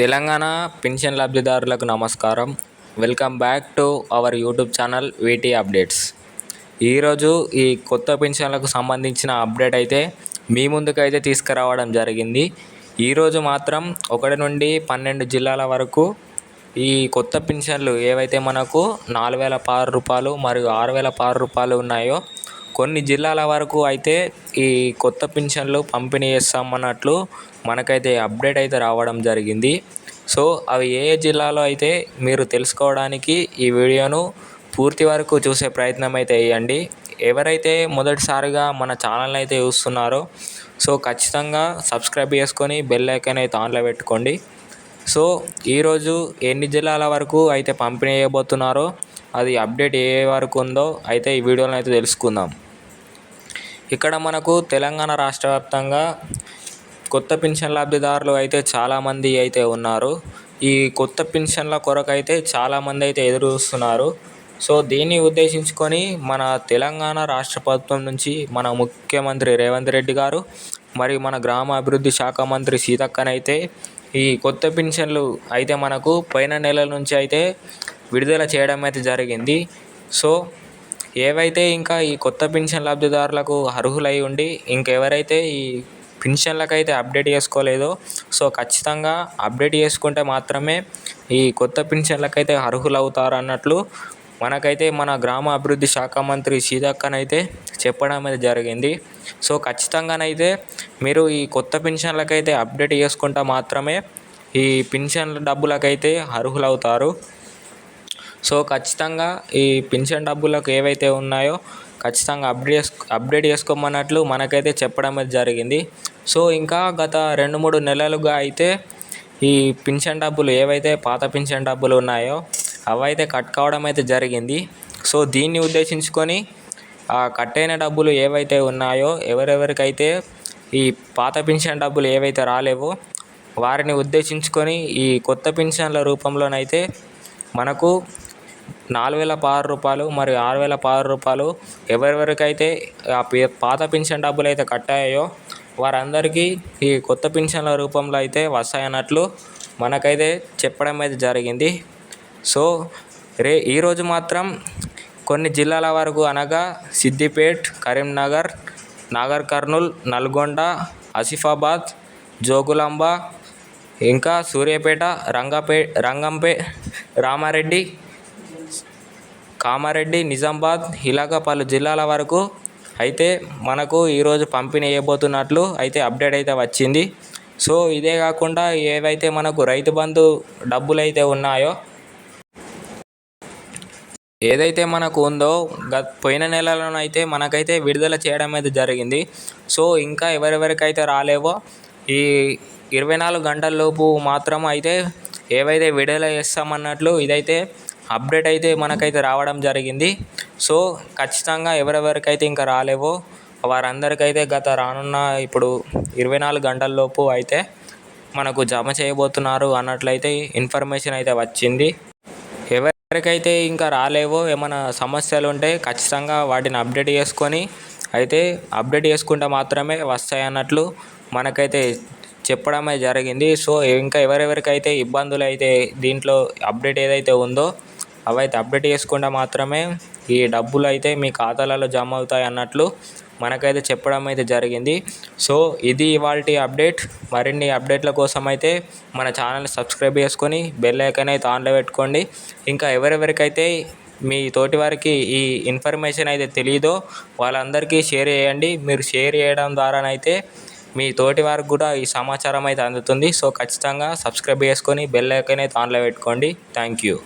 Telangana pension లబ్ధిదారులకు నమస్కారం. Welcome back to our YouTube channel VT updates. ఈరోజు ఈ కొత్త పెన్షన్లకు సంబంధించిన అప్డేట్ అయితే మీ ముందుకైతే తీసుకురావడం జరిగింది. ఈరోజు మాత్రం ఒకటి నుండి పన్నెండు జిల్లాల వరకు ఈ కొత్త పెన్షన్లు ఏవైతే మనకు నాలుగు వేల పారు రూపాయలు మరియు ఆరు వేల పారు రూపాయలు ఉన్నాయో కొన్ని జిల్లాల వరకు అయితే ఈ కొత్త పింఛన్లు పంపిణీ చేస్తామన్నట్లు మనకైతే అప్డేట్ అయితే రావడం జరిగింది. సో అవి ఏ ఏ జిల్లాలో అయితే మీరు తెలుసుకోవడానికి ఈ వీడియోను పూర్తి వరకు చూసే ప్రయత్నం అయితే వేయండి ఎవరైతే మొదటిసారిగా మన ఛానల్ అయితే చూస్తున్నారో సో ఖచ్చితంగా సబ్స్క్రైబ్ చేసుకొని బెల్ ఐకాన్ అయితే ఆన్లో పెట్టుకోండి. సో ఈరోజు ఎన్ని జిల్లాల వరకు అయితే పంపిణీ చేయబోతున్నారో అది అప్డేట్ ఏ వరకు ఉందో అయితే ఈ వీడియోలో అయితే తెలుసుకుందాం. ఇక్కడ మనకు తెలంగాణ రాష్ట్ర వ్యాప్తంగా కొత్త పింఛన్ లబ్ధిదారులు అయితే చాలామంది అయితే ఉన్నారు. ఈ కొత్త పింఛన్ల కొరకు అయితే చాలామంది అయితే ఎదురు చూస్తున్నారు సో దీన్ని ఉద్దేశించుకొని మన తెలంగాణ రాష్ట్ర ప్రభుత్వం నుంచి మన ముఖ్యమంత్రి రేవంత్ రెడ్డి గారు మరియు మన గ్రామ అభివృద్ధి శాఖ మంత్రి సీతక్కనైతే ఈ కొత్త పింఛన్లు అయితే మనకు పైన నెలల నుంచి అయితే విడుదల చేయడం అయితే జరిగింది. సో ఏవైతే ఇంకా ఈ కొత్త పెన్షన్ లబ్ధిదారులకు అర్హులై ఉండి ఇంకెవరైతే ఈ పెన్షన్లకైతే అప్డేట్ చేసుకోలేదో సో ఖచ్చితంగా అప్డేట్ చేసుకుంటే మాత్రమే ఈ కొత్త పెన్షన్లకైతే అర్హులవుతారు అన్నట్లు మనకైతే మన గ్రామ అభివృద్ధి శాఖ మంత్రి సీతక్కనైతే చెప్పడం అయితే జరిగింది. సో ఖచ్చితంగానైతే మీరు ఈ కొత్త పెన్షన్లకైతే అప్డేట్ చేసుకుంటే మాత్రమే ఈ పెన్షన్ల డబ్బులకైతే అర్హులవుతారు. సో ఖచ్చితంగా ఈ పింఛన్ డబ్బులకు ఏవైతే ఉన్నాయో ఖచ్చితంగా అప్డేట్ అప్డేట్ చేసుకోమన్నట్లు మనకైతే చెప్పడం అయితే జరిగింది. సో ఇంకా గత రెండు మూడు నెలలుగా అయితే ఈ పింఛన్ డబ్బులు ఏవైతే పాత పింఛన్ డబ్బులు ఉన్నాయో అవైతే కట్ కావడం అయితే జరిగింది. సో దీన్ని ఉద్దేశించుకొని ఆ కట్ అయిన డబ్బులు ఏవైతే ఉన్నాయో ఎవరెవరికైతే ఈ పాత పింఛన్ డబ్బులు ఏవైతే రాలేవో వారిని ఉద్దేశించుకొని ఈ కొత్త పింఛన్ల రూపంలోనైతే మనకు నాలుగు వేల పదహారు రూపాయలు మరియు ఆరు వేల పదహారు రూపాయలు ఎవరెవరికైతే ఆ పాత పెన్షన్ డబ్బులు అయితే కట్టాయో వారందరికీ ఈ కొత్త పింఛన్ల రూపంలో అయితే వస్తాయన్నట్లు మనకైతే చెప్పడం అయితే జరిగింది. సో రే ఈరోజు మాత్రం కొన్ని జిల్లాల వరకు అనగా సిద్దిపేట్ కరీంనగర్ నాగర్ కర్నూల్ నల్గొండ ఆసిఫాబాద్ జోగులాంబ ఇంకా సూర్యాపేట రంగపే రంగంపే రామారెడ్డి కామారెడ్డి నిజామాబాద్ ఇలాగా పలు జిల్లాల వరకు అయితే మనకు ఈరోజు పంపిణీ చేయబోతున్నట్లు అయితే అప్డేట్ అయితే వచ్చింది. సో ఇదే కాకుండా ఏవైతే మనకు రైతు బంధు డబ్బులు అయితే ఉన్నాయో ఏదైతే మనకు ఉందో గత పోయిన నెలలోనైతే మనకైతే విడుదల చేయడం అయితే జరిగింది. సో ఇంకా ఎవరెవరికైతే రాలేవో ఈ ఇరవై నాలుగు గంటల లోపు మాత్రం అయితే ఏవైతే విడుదల చేస్తామన్నట్లు ఇదైతే అప్డేట్ అయితే మనకైతే రావడం జరిగింది. సో ఖచ్చితంగా ఎవరెవరికైతే ఇంకా రాలేవో వారందరికైతే గత రానున్న ఇప్పుడు ఇరవై నాలుగు గంటల్లోపు అయితే మనకు జమ చేయబోతున్నారు అన్నట్లయితే ఇన్ఫర్మేషన్ అయితే వచ్చింది. ఎవరికైతే ఇంకా రాలేవో ఏమైనా సమస్యలు ఉంటే ఖచ్చితంగా వాటిని అప్డేట్ చేసుకొని అయితే అప్డేట్ చేసుకుంటే మాత్రమే వస్తాయి అన్నట్లు మనకైతే చెప్పడమే జరిగింది. సో ఇంకా ఎవరెవరికైతే ఇబ్బందులు అయితే దీంట్లో అప్డేట్ ఏదైతే ఉందో అవైతే అప్డేట్ చేసుకుంటే మాత్రమే ఈ డబ్బులు అయితే మీ ఖాతాలలో జమ అవుతాయి అన్నట్లు మనకైతే చెప్పడం అయితే జరిగింది. సో ఇది ఇవాళ అప్డేట్. మరిన్ని అప్డేట్ల కోసం అయితే మన ఛానల్ని సబ్స్క్రైబ్ చేసుకొని బెల్ ఐకాన్ అయితే ఆన్లో పెట్టుకోండి. ఇంకా ఎవరెవరికైతే మీ తోటి వారికి ఈ ఇన్ఫర్మేషన్ అయితే తెలియదో వాళ్ళందరికీ షేర్ చేయండి. మీరు షేర్ చేయడం ద్వారానైతే మీ తోటి వారికి కూడా ఈ సమాచారం అయితే అందుతుంది. సో ఖచ్చితంగా సబ్స్క్రైబ్ చేసుకొని బెల్ ఐకాన్ అయితే ఆన్లో పెట్టుకోండి. Thank you.